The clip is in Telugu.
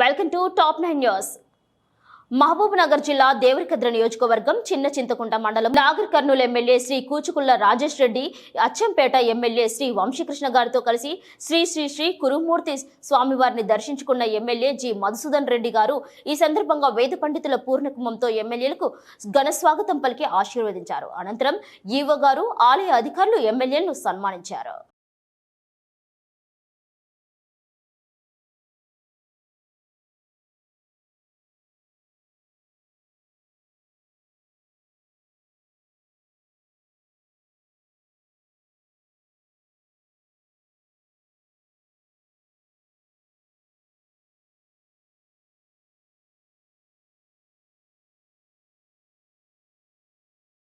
Welcome to top nine news. Mahabubnagar జిల్లా దేవరకద్ర నియోజకవర్గం చిన్న చింతకుంట మండలం నాగర్ కర్నూలు ఎమ్మెల్యే శ్రీ కూచుకుల్ల రాజేష్ రెడ్డి అచ్చంపేట ఎమ్మెల్యే శ్రీ వంశీకృష్ణ గారితో కలిసి శ్రీ శ్రీ శ్రీ కురుమూర్తి స్వామివారిని దర్శించుకున్న ఎమ్మెల్యే జి మధుసూదన్ రెడ్డి గారు ఈ సందర్భంగా వేద పండితుల పూర్ణకుమంతో ఎమ్మెల్యేలకు ఘన స్వాగతం పలికి ఆశీర్వదించారు. అనంతరం ఈవో గారు ఆలయ అధికారులు ఎమ్మెల్యేలను సన్మానించారు.